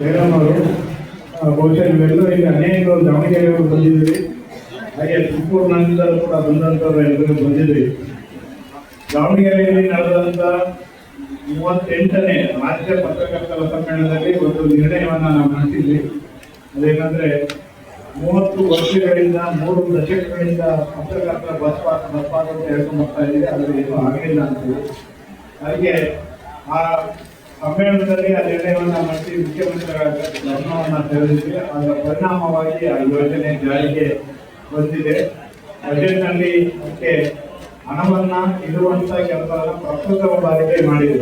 ಜಯರಾಮ್ ಅವರು ಬಹುಶಃ ನೀವೆಲ್ಲರೂ ಈಗ ಅನೇಕರು ದಾವಣಗೆರೆಯವರು ಬಂದಿದ್ದೀರಿ. ಹಾಗೆ ತುಮಕೂರಿನಿಂದ ಕೂಡ ಬಂದಂಥವ್ರು ಎಲ್ಲರೂ ಬಂದಿದ್ರಿ ದಾವಣಗೆರೆಯಲ್ಲಿ ನಡೆದಂಥ ಮೂವತ್ತೆಂಟನೇ ರಾಜ್ಯ ಪತ್ರಕರ್ತರ ಸಮ್ಮೇಳನದಲ್ಲಿ ಒಂದು ನಿರ್ಣಯವನ್ನು ನಾವು ಮಾಡಿದ್ವಿ ಅದೇನಂದ್ರೆ, ಮೂವತ್ತು ವರ್ಷಗಳಿಂದ, ಮೂರು ದಶಕಗಳಿಂದ ಪತ್ರಕರ್ತರ ಬಸ್ಪಾ ಪಾಸ್ ಬಸ್ ಪಾಸ್ ಅಂತ ಹೇಳ್ಕೊಂಡು ಬರ್ತಾ ಇದ್ದೀವಿ. ಆದರೆ ಏನು ಆಗಲಿಲ್ಲ ಅಂತೀವಿ ಅದಕ್ಕೆ ಆ ಸಮ್ಮೇಳನದಲ್ಲಿ ಆ ನಿರ್ಣಯವನ್ನ ಮಾಡಿ ಮುಖ್ಯಮಂತ್ರಿಗಳ ಗಮನವನ್ನ ಸೆಳೆದಿದ್ವಿ ಅದರ ಪರಿಣಾಮವಾಗಿ ಆ ಯೋಜನೆ ಜಾರಿಗೆ ಬಂದಿದೆ. ಬಜೆಟ್ನಲ್ಲಿ ಅದಕ್ಕೆ ಹಣವನ್ನ ಇರುವಂತ ಕೆಲಸ ಪ್ರಸ್ತುತ ಬಾರಿಗೆ ಮಾಡಿದೆ.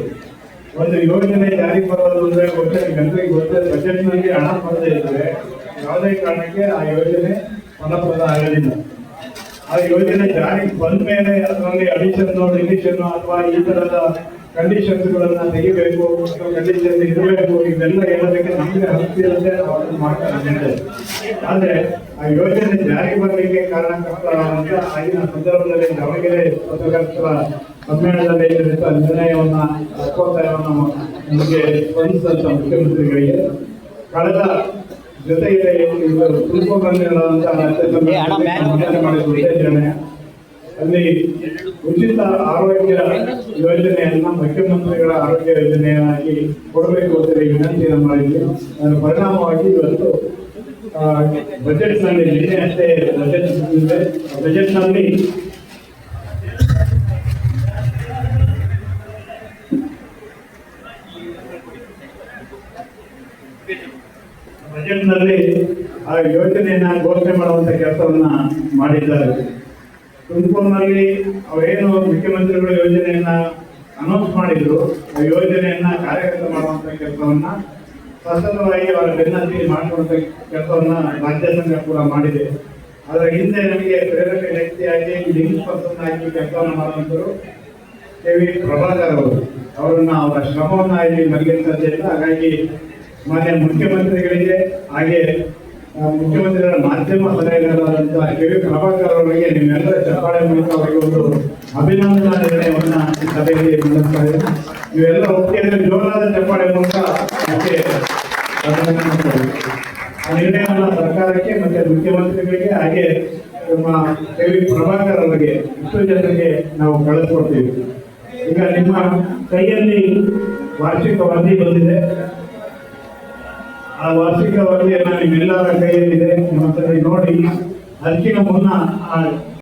ಒಂದು ಯೋಜನೆ ಜಾರಿಗೆ ಬರೋದು ಅಂದ್ರೆ ಗೊತ್ತೇ ಜನರಿಗೆ ಬಜೆಟ್ ಬಜೆಟ್ನಲ್ಲಿ ಹಣ ಬರದೇ ಇದ್ರೆ ಯಾವುದೇ ಕಾರಣಕ್ಕೆ ಆ ಯೋಜನೆ ಫಲಪ್ರದ ಆಗಲಿಲ್ಲ ಆ ಯೋಜನೆ ಜಾರಿಗೆ ಬಂದ ಮೇಲೆ ಅದರಲ್ಲಿ ಅಡಿಷನ್ ಡಿಲಿಷನ್ ಅಥವಾ ಈ ತರದ ಕಂಡೀಷನ್ಸ್ ಗಳನ್ನ ತೆಗಿಬೇಕು ಕಂಡೀಷನ್ ಇರಬೇಕು ಇವೆಲ್ಲ ಹೇಳೋದಕ್ಕೆ ನಮಗೆ ಹಕ್ಕಿ ಇರುತ್ತೆ ನಾವು ಅದನ್ನ ಮಾಡ್ತಾರೆ ಆದ್ರೆ ಆ ಯೋಜನೆ ಜಾರಿಗೆ ಬರಲಿಕ್ಕೆ ಕಾರಣಕರ್ತರಾದಂತ ಆಗಿನ ಸಂದರ್ಭದಲ್ಲಿ ದಾವಣಗೆರೆ ಪತ್ರಕರ್ತರ ಸಮ್ಮೇಳನದಲ್ಲಿ ನಡೆಸಿದ ನಿರ್ಣಯವನ್ನ ಒಪ್ಪಂದವನ್ನ ನಮಗೆ ಸ್ಪಂದಿಸಿದಂತ ಮುಖ್ಯಮಂತ್ರಿಗಳಿಗೆ ಕಳೆದ ಜೊತೆಗೆ ಉತ್ತೇಜನೆ. ಅಲ್ಲಿ ಉಚಿತ ಆರೋಗ್ಯ ಯೋಜನೆಯನ್ನ ಮುಖ್ಯಮಂತ್ರಿಗಳ ಆರೋಗ್ಯ ಯೋಜನೆಯಾಗಿ ಕೊಡಬೇಕು ಅಂತ ವಿನಂತಿಯನ್ನು ಮಾಡಿದ್ವಿ ಅದರ ಪರಿಣಾಮವಾಗಿ ಇವತ್ತು ಬಜೆಟ್ನಲ್ಲಿ ನಿನ್ನೆ ಅಷ್ಟೇ ಬಜೆಟ್ ಇದೆ. ಬಜೆಟ್ನಲ್ಲಿ ಆ ಯೋಜನೆಯನ್ನ ಘೋಷಣೆ ಮಾಡುವಂತ ಕೆಲಸವನ್ನ ಮಾಡಿದ್ದಾರೆ. ತುಮಕೂರಿನಲ್ಲಿ ಅವರೇನು ಮುಖ್ಯಮಂತ್ರಿಗಳು ಯೋಜನೆಯನ್ನ ಅನೌನ್ಸ್ ಮಾಡಿದ್ರು. ಆ ಯೋಜನೆಯನ್ನ ಕಾರ್ಯಗತ ಮಾಡುವಂತ ಕೆಲಸವನ್ನ ಸತತವಾಗಿ ಅವರ ಬೆನ್ನತ್ತಿ ಮಾಡುವಂತ ಕೆಲಸವನ್ನ ರಾಜ್ಯ ಸಂಘ ಕೂಡ ಮಾಡಿದೆ. ಅದರ ಹಿಂದೆ ನಮಗೆ ಪ್ರೇರಕ ವ್ಯಕ್ತಿಯಾಗಿ ಲಿಂಕ್ ಪರ್ಸನ್ ಆಗಿ ಕೆಲಸವನ್ನು ಮಾಡುವಂತರು ಕೆ ವಿ ಪ್ರಭಾಕರ್ ಅವರು. ಅವರನ್ನ ಅವರ ಶ್ರಮವನ್ನ ಇಲ್ಲಿ ಇಲ್ಲ ಹಾಗಾಗಿ ಮಾನ್ಯ ಮುಖ್ಯಮಂತ್ರಿಗಳಿಗೆ ಹಾಗೆ ಮುಖ್ಯಮಂತ್ರಿಗಳ ಮಾಧ್ಯಮ ಸಲಹೆಗಾರರಾದಂತಹ ಕೆ ವಿ ಪ್ರಭಾಕರ್ ಅವರಿಗೆ ನಿಮ್ಮೆಲ್ಲರ ಚಪ್ಪಾಳೆ ಮೂಲಕ ಅವರಿಗೆ ಒಂದು ಅಭಿನಂದನಾ ನಿರ್ಣಯವನ್ನ ಸಭೆಯಲ್ಲಿ ಮಂಡಿಸ್ತಾ ಇದೆ ನೀವೆಲ್ಲ ಒಟ್ಟಿಗೆ ಜೋರಾದ ಚಪ್ಪಾಳೆ ಮೂಲಕ ಮತ್ತೆ ಆ ನಿರ್ಣಯವನ್ನ ಸರ್ಕಾರಕ್ಕೆ ಮತ್ತೆ ಮುಖ್ಯಮಂತ್ರಿಗಳಿಗೆ ಹಾಗೆ ನಮ್ಮ ಕೆ ವಿ ಪ್ರಭಾಕರ್ ಅವರಿಗೆ ಇಷ್ಟು ಜನರಿಗೆ ನಾವು ಕಳಿಸ್ಕೊಡ್ತೀವಿ. ಈಗ ನಿಮ್ಮ ಕೈಯಲ್ಲಿ ವಾರ್ಷಿಕ ವರದಿ ಬಂದಿದೆ. ಆ ವಾರ್ಷಿಕ ವರದಿಯನ್ನು ನಿಮ್ಮೆಲ್ಲರ ಕೈಯಲ್ಲಿದೆ. ನಿಮ್ಮ ಹತ್ರ ನೋಡಿ ಅದಕ್ಕಿಂತ ಮುನ್ನ ಆ